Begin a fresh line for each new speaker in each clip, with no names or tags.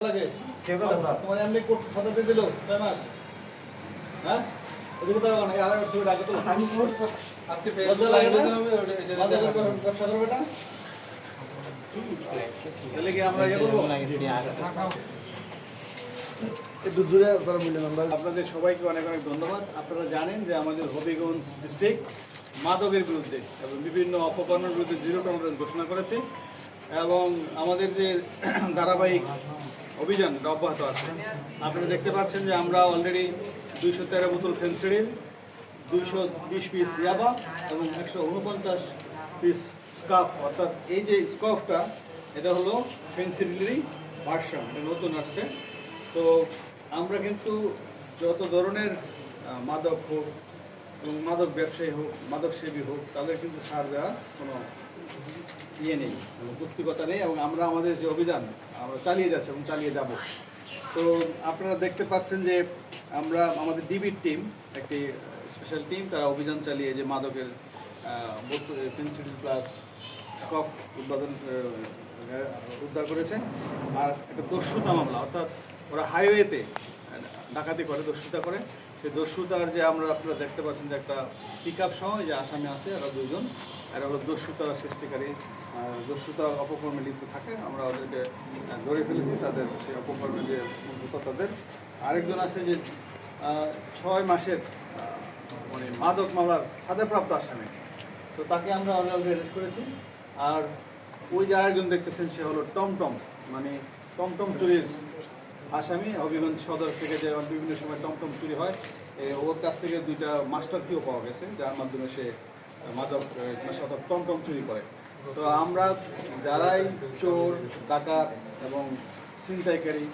লাগে।
কে বলে স্যার?
তোমার এমনি কোট খাতা দিয়ে দিল ছয় মাস। হ্যাঁ? ওদিকে তো না আর একবার আগে তো
আমি নোট
আজকে লজ্জা লাগে না? লজ্জা করে ব্যবসা করবে না তাহলে কি আমরা ইয়ে করব?
একটু দূরে স্যার বললেন
আপনাদের সবাইকে অনেক অনেক ধন্যবাদ। আপনারা জানেন যে আমাদের হবিগঞ্জ ডিস্ট্রিক্ট মাদকের বিরুদ্ধে এবং বিভিন্ন অপকর্মের বিরুদ্ধে জিরো টলারেন্স ঘোষণা করেছে। এবং আমাদের যে ধারাবাহিক অভিযান অব্যাহত আছে। আপনারা দেখতে পাচ্ছেন যে আমরা অলরেডি দুইশো তেরো বোতল ফেন্সিডিল, দুইশো বিশ পিস ইয়াবা এবং একশো উনপঞ্চাশ পিস স্কাফ অর্থাৎ এই যে স্কাফটা এটা হলো ফেন্সিডিলেরই ভার্সন এটা নতুন আসছে। তো আমরা কিন্তু যত ধরনের মাদক হোক এবং মাদক ব্যবসায়ী হোক, মাদক সেবী হোক, তাদের কিন্তু ছাড় দেওয়ার কোনো ইয়ে নেই এবং যুক্তিকতা নেই এবং আমরা আমাদের যে অভিযান, আমরা চালিয়ে যাচ্ছি এবং চালিয়ে যাব। তো আপনারা দেখতে পাচ্ছেন যে আমরা, আমাদের ডিবির টিম একটি স্পেশাল টিম তারা অভিযান চালিয়ে যে মাদকের পেন্সিল প্লাস স্কপ উৎপাদন উদ্ধার করেছে। আর একটা দস্যুতা মামলা, অর্থাৎ ওরা হাইওয়েতে ডাকাতি করে, দস্যুতা করে। সেই দস্যুতার যে আমরা আপনারা দেখতে পাচ্ছেন যে একটা পিক আপ সহ যে আসামি আছে এরা দুজন এরা হলো দস্যুতা সৃষ্টিকারী দস্যুতা অপকর্মে লিপ্ত থাকে। আমরা ওদেরকে ধরে ফেলেছি তাদের সেই অপকর্মে যে তাদের আরেকজন আছে যে ছয় মাসের মানে মাদক মামলার সাজাপ্রাপ্ত আসামি। তো তাকে আমরা অলরেডি অ্যারেস্ট করেছি। আর ওই যে আরেকজন দেখতেছেন, সে হলো টমটম। মানে টমটম চুরির আসামি হবিগঞ্জ সদর থেকে যে বিভিন্ন সময় টমটম চুরি হয় ওর কাছ থেকে দুইটা মাস্টার কিও পাওয়া গেছে, যার মাধ্যমে সে মাদক অর্থাৎ টমটম চুরি করে। তো আমরা যারাই চোর, ডাকাত এবং ছিনতাইকারী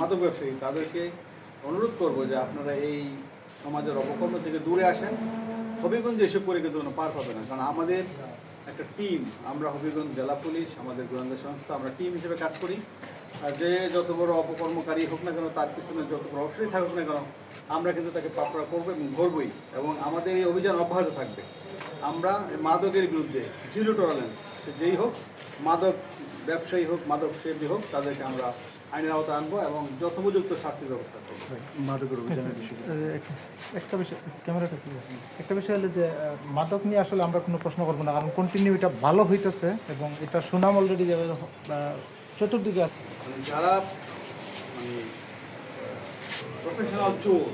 মাদক ব্যবসায়ী, তাদেরকে অনুরোধ করব যে আপনারা এই সমাজের অপকর্ম থেকে দূরে আসেন। হবিগঞ্জে এসব করে কিন্তু কোনো পার হবে না, কারণ আমাদের একটা টিম আমরা হবিগঞ্জ জেলা পুলিশ, আমাদের গোয়েন্দা সংস্থা, আমরা টিম হিসেবে কাজ করি। যে যত বড় অপকর্মকারী হোক না কেন তার পিছনে যত প্রভাবশালী থাকুক না কেন আমরা কিন্তু তাকে পাকড়া করব এবং ধরবই। এবং আমাদের এই অভিযান অব্যাহত থাকবে। আমরা মাদকের বিরুদ্ধে জিরো টলারেন্স সে যেই হোক মাদক ব্যবসায়ী হোক মাদক সেবী হোক তাদেরকে আমরা আইনের আওতা আনব এবং যথোপযুক্ত শাস্তির ব্যবস্থা করব।
মাদকের অভিযানের বিষয়ে
একটা বিষয় ক্যামেরাটা একটা বিষয় হলো যে মাদক নিয়ে আসলে আমরা কোনো প্রশ্ন করব না কারণ কন্টিনিউ এটা ভালো হইতেছে এবং এটা সুনাম অলরেডি চতুর্দিকে।
মানে যারা মানে প্রফেশনাল চোর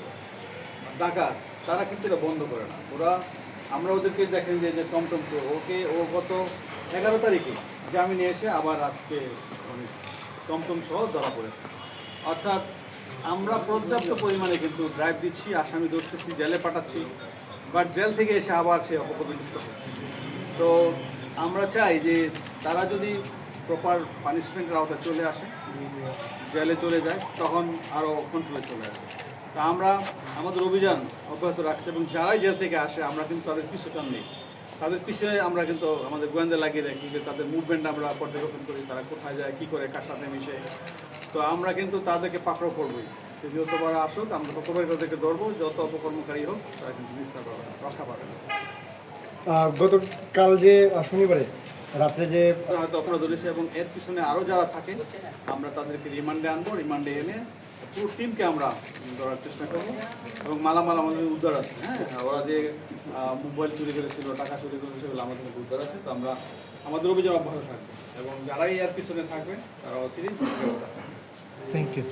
ডাকাত, তারা কিন্তু এটা বন্ধ করে না। ওরা, আমরা ওদেরকে দেখেন যে টমটম চোর, ওকে, ও গত এগারো তারিখে জামিনে এসে আবার আজকে মানে টমটম সহ ধরা পড়েছে। অর্থাৎ আমরা পর্যাপ্ত পরিমাণে কিন্তু ড্রাইভ দিচ্ছি, আসামি ধরতেছি, জেলে পাঠাচ্ছি বাট জেল থেকে এসে আবার সে অপকর্মযুক্ত হচ্ছে। তো আমরা চাই যে, তারা যদি প্রপার পানিশমেন্টের আওতায় চলে আসে জেলে চলে যায়, তখন আরও কন্ট্রোলে চলে আসে। তা আমরা, আমাদের অভিযান অব্যাহত রাখছি এবং যারাই জেল থেকে আসে, আমরা কিন্তু তাদের পিছু টান নেই। তাদের পিছনে আমরা কিন্তু আমাদের গোয়েন্দা লাগিয়ে রাখি যে তাদের মুভমেন্ট আমরা পর্যবেক্ষণ করি, তারা কোথায় যায়, কী করে, কার সাথে মিশে। তো আমরা কিন্তু তাদেরকে পাকড়াও করবোই। যতবার আসুক, আমরা ততবারই তাদেরকে ধরবো, যত অপকর্মকারী হোক, তারা কিন্তু নিস্তার পাবে রক্ষা পাবে
গতকাল যে শনিবারে রাত্রে যে
হয়তো অপরাধ ধরেছে এবং এর পিছনে আরও যারা থাকে আমরা তাদেরকে রিমান্ডে আনব রিমান্ডে এনে পুরো টিমকে আমরা ধরার চেষ্টা করব। এবং মালামাল আমাদের উদ্ধার আছে হ্যাঁ? ওরা যে মোবাইল চুরি করেছিল টাকা চুরি করেছিল সেগুলো আমাদের উদ্ধার আছে। তো আমরা আমাদের অভিযান অব্যাহত থাকবে। এবং যারাই এর পিছনে থাকবে তারা অচিরেই
থ্যাংক ইউ